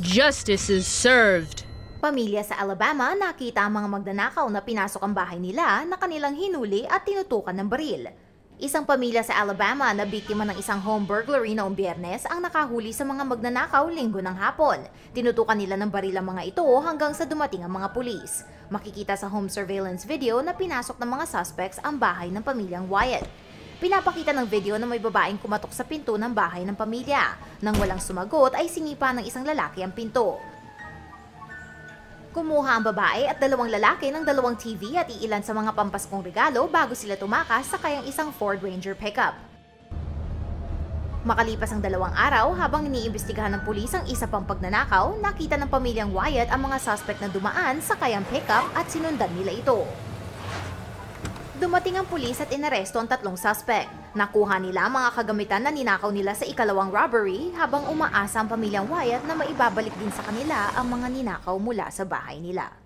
Justice is served. Pamilya sa Alabama nakita ang mga magnanakaw na pinasok ang bahay nila na kanilang hinuli at tinutukan ng baril. Isang pamilya sa Alabama na biktima ng isang home burglary noong biyernes ang nakahuli sa mga magnanakaw linggo ng hapon. Tinutukan nila ng baril ang mga ito hanggang sa dumating ang mga pulis. Makikita sa home surveillance video na pinasok ng mga suspects ang bahay ng pamilyang Wyatt. Pinapakita ng video na may babaeng kumatok sa pinto ng bahay ng pamilya. Nang walang sumagot ay sinipa ng isang lalaki ang pinto. Kumuha ang babae at dalawang lalaki ng dalawang TV at iilan sa mga pampaskong regalo bago sila tumakas sa kayang isang Ford Ranger pickup. Makalipas ang dalawang araw, habang iniimbestigahan ng pulis ang isa pang pagnanakaw, nakita ng pamilyang Wyatt ang mga suspect na dumaan sa kayang pickup at sinundan nila ito. Dumating ang pulis at inaresto ang tatlong suspect. Nakuha nila ang mga kagamitan na ninakaw nila sa ikalawang robbery habang umaasa ang pamilyang Wyatt na maibabalik din sa kanila ang mga ninakaw mula sa bahay nila.